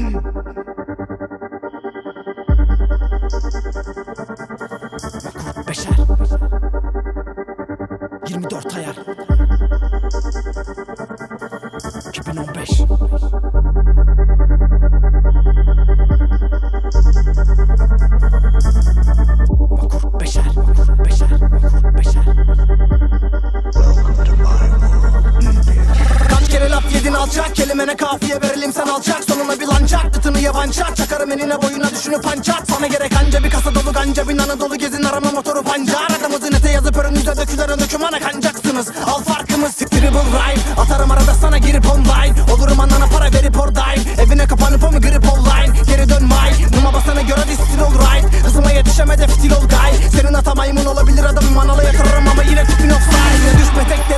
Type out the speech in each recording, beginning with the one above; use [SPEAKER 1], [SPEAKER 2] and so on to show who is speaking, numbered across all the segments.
[SPEAKER 1] Makul Beşer 24 ayar. 2015 Makur Beşer
[SPEAKER 2] alacak Kelimene kafiye verelim sen alacak Sonuna bir lancak Tıtını yabancak. Çakarım enine boyuna düşünüp pançak Sana gerek anca bir kasa dolu ganca Bin Anadolu gezin arama motoru pancar. Adamızın ete yazıp önünüze dökülen dökümana kancaksınız. Al farkımız Scribble rhyme. Atarım arada sana girip online. Olurum anana para verip oradayım Evine kapanıp o mu grip online. Geri dön my Numa basana göre distil ol right. Hızıma yetişemede fitil ol guy. Senin ata maymun olabilir adamım Manala yatırırım ama yine tipin offside. Düşme tek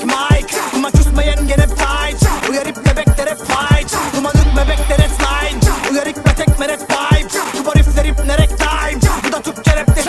[SPEAKER 2] gerek mic Kuma küsmeyen gene tight Uyar ip bebekler hep fight. Kuma dükme bekler et line Uyar ip tek meret pipe Bu var ifler ip nerek time. Bu da Türkçe rap de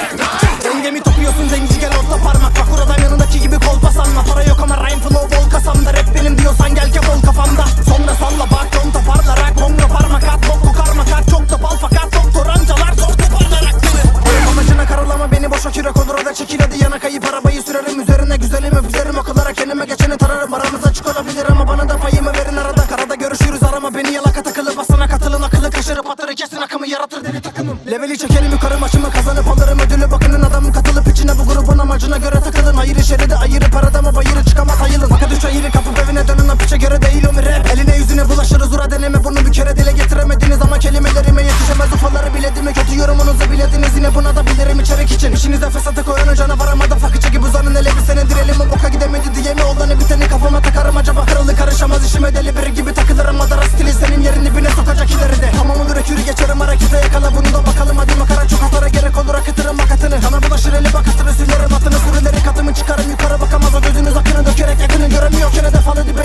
[SPEAKER 2] Dengemi topuyorsun zenci? Gel orta parmak. Bak oradan yanındaki gibi kolpa sanma Para yok ama rhyme flow bol kasamda Rap benim diyorsan gel kebol kafamda. Sonra salla bak yon toparlarak. Kongo parmak at bok kokar makat Çok bal fakat doktor amcalar Çok toparlarak beni amacına karalama beni boşa kürek olur o da çekil hadi yana kayıp. Arabayı sürerim Üzerine güzelim öpüzerim akıllara kendime geçeni tararım Aramız açık olabilir ama bana da payımı verin arada Karada görüşürüz. Arama beni yalaka takılı basana katılın Akıllı kaşırıp atarı kesin akımı yaratır deli takımım. Leveli çekelim yukarı maçımı kazanıp alırım ödülü Bakının adamım katılıp içine bu grubun amacına göre takılın. Hayır şeridi ayırı parada mı bayırı çıkamaz ayılın Faka düş ayırı kapıp evine dönün o piçe göre değil o mi rap Eline yüzüne bulaşırız ura deneme bunu bir kere dile getiremediniz. Ama kelimelerime yetişemez ufaları biledimi Kötü yorumunuzu bilediniz. Yine buna da bilirim içerik için. İşinize fesatı Yaramaz işime deli biri gibi takılırım Madara stili senin yerin dibine sokacak ileride. Tamam olur ökürü geçerim harekete yakala Bunu da bakalım. Hadi makara çok atara gerek olur akıtırım makatını Kana bulaşır eli bakatır sürerim atını sürüleri katımı çıkarım. Yukarı bakamaz o gözünüz akını dökerek yakını göremiyor. Kene defalı dibe